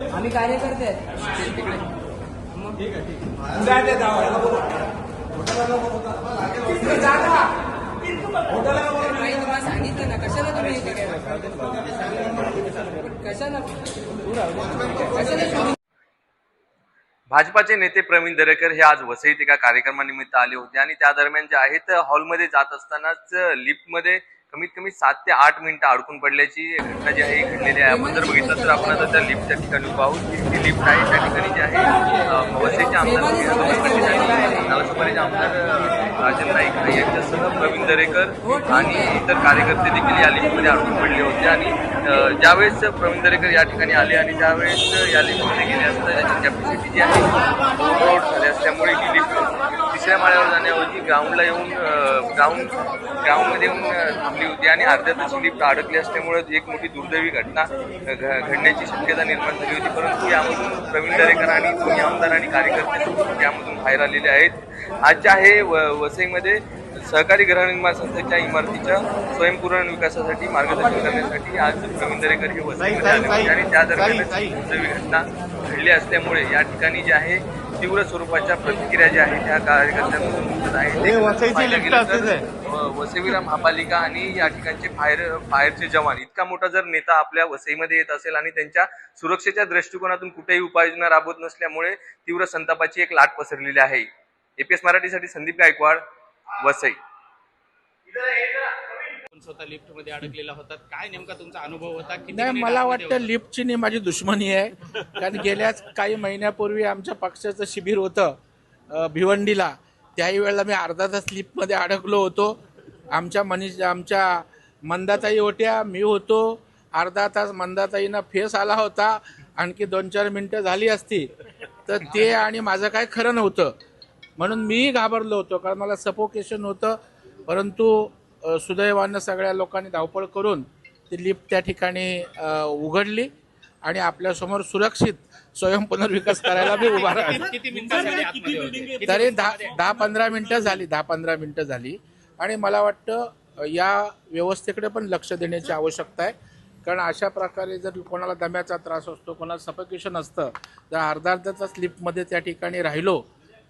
आम्ही कार्यकर्ते आहेत. तुम्हाला सांगितलं ना कशाला तुम्ही? कशाला? भाजपाचे नेते प्रवीण दरेकर हे आज वसईत एका कार्यक्रमानिमित्त आले होते आणि त्या दरम्यान जे आहे तर हॉलमध्ये जात असतानाच लिफ्टमध्ये कमीत कमी सात ते आठ मिनिटं अडकून पडल्याची घटना जी आहे ही घडलेली आहे. आपण जर बघितलं तर आपण आता त्या लिफ्टच्या ठिकाणी उभा आहोत ही जी लिफ्ट आहे त्या ठिकाणी जी आहे वसईचे आमदार नालासोपारीचे आमदार राजन नाईक यांच्यासह प्रवीण दरेकर आणि इतर कार्यकर्ते देखील या लिफ्टमध्ये अडकून पडले होते. आणि ज्यावेळेस प्रवीण दरेकर या ठिकाणी आले आणि त्यावेळेस या लिफ्टमध्ये गेले असता याची कॅपॅसिटी जी आहे ओव्हरलोड झाली असल्यामुळे ही लिफ्ट तिसऱ्या जाण्याऐवजी ग्राउंडला येऊन ग्राउंड ग्राउंडमध्ये येऊन थांबली होती आणि अर्ध्यातच लिफ्ट अडकली असल्यामुळे एक मोठी दुर्दैवी घटना घ- घडण्याची शक्यता निर्माण झाली होती. परंतु यामधून प्रवीण दरेकर आणि दोन्ही आमदार आणि कार्यकर्ते यामधून बाहेर आलेले आहेत. आजच्या आहे व- वसईमध्ये सहकारी गृहनिर्माण संस्थेच्या इमारतीच्या स्वयंपूर्ण विकासासाठी मार्गदर्शन करण्यासाठी आज प्रवीण दरेकर हे वसईमध्ये आले होते. आणि त्या दरम्यान दुर्दैवी घटना घडली असल्यामुळे या ठिकाणी जे आहे तीव्र स्वरूपाच्या प्रतिक्रिया ज्या आहेत त्या कार्यकर्त्यांमधून आहेत. वसईविरा महापालिका आणि या ठिकाणचे फायर फायरचे जवान इतका मोठा जर नेता आपल्या वसईमध्ये येत असेल आणि त्यांच्या सुरक्षेच्या दृष्टिकोनातून कुठेही उपाययोजना राबवत नसल्यामुळे तीव्र संतापाची एक लाट पसरलेली आहे. एपीएस मराठीसाठी संदीप गायकवाड वसई. स्वतः लिफ्टमध्ये अडकलेला होता. काय नेमका तुमचा अनुभव होता? किती नाही मिनिट मला आतमध्ये वाटतं लिफ्टची नाही माझी दुश्मनी आहे. कारण गेल्याच काही महिन्यापूर्वी आमच्या पक्षाचं शिबिर होतं अ, भिवंडीला. त्याही वेळेला मी अर्धा तास लिफ्टमध्ये अडकलो होतो. आमच्या मनीष आमच्या मंदाताई होत्या मी होतो. अर्धा तास मंदाताईनं फेस आला होता. आणखी दोन चार मिनटं झाली असती. तर ते आणि माझं काय खरं नव्हतं. म्हणून मीही घाबरलो होतो कारण मला सफोकेशन होतं. परंतु सुदैवानं सगळ्या लोकांनी धावपळ करून ती लिफ्ट त्या ठिकाणी उघडली आणि आपल्यासमोर सुरक्षित स्वयंपुनर्विकास करायला मी उभा राहिलो. तरी दहा? दहा पंधरा मिनिटं झाली दहा पंधरा मिनिटं झाली. आणि मला वाटतं या व्यवस्थेकडे पण लक्ष देण्याची आवश्यकता आहे. कारण अशा प्रकारे जर कोणाला दम्याचा त्रास असतो कोणाला सफकेशन असतं जर अर्धा अर्धा तास लिफ्टमध्ये त्या ठिकाणी राहिलो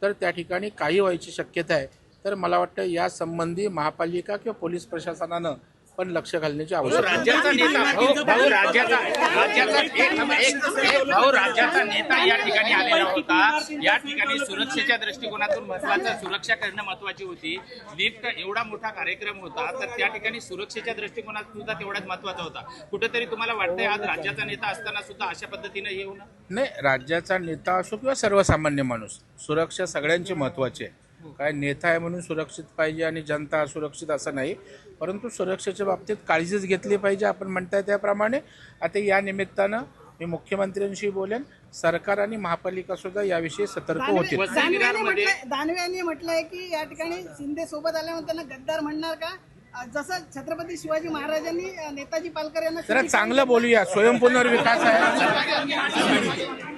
तर त्या ठिकाणी काही व्हायची शक्यता आहे. तर मला वाटतं या संबंधी महापालिका किंवा पोलीस प्रशासनानं पण लक्ष घालण्याची आवश्यकता आहे. राज्याचा नेता भाऊ भाऊ, राज्याचा राज्याचा एक थांबा, एक- एक भाऊ राज्याचा नेता या ठिकाणी आलेला होता. या ठिकाणी सुरक्षेच्या दृष्टिकोनातून महत्वाचं सुरक्षा करणं महत्वाची होती. लिफ्ट एवढा मोठा कार्यक्रम होता तर त्या ठिकाणी सुरक्षेच्या दृष्टिकोनात सुद्धा तेवढाच महत्त्वाचा होता. कुठेतरी तुम्हाला वाटतंय आज राज्याचा नेता असताना सुद्धा अशा पद्धतीनं हे होणं नाही राज्याचा नेता असो किंवा सर्वसामान्य माणूस सुरक्षा सगळ्यांची महत्त्वाची आहे. काय नेता आहे म्हणून सुरक्षित पाहिजे आणि जनता असुरक्षित असं नाही. परंतु सुरक्षेच्या बाबतीत काळजीच घेतली पाहिजे आपण म्हणताय त्याप्रमाणे. आता या निमित्तानं मी मुख्यमंत्र्यांशी बोलेन. सरकार आणि महापालिका सुद्धा याविषयी सतर्क वसई दानवे यांनी म्हटलंय- की या ठिकाणी शिंदे सोबत आल्यानंतर त्यांना गद्दार म्हणणार का? जसं छत्रपती शिवाजी महाराजांनी नेताजी पालकर यांना जरा चांगलं बोलूया. स्वयंपुनर्विकास आहे.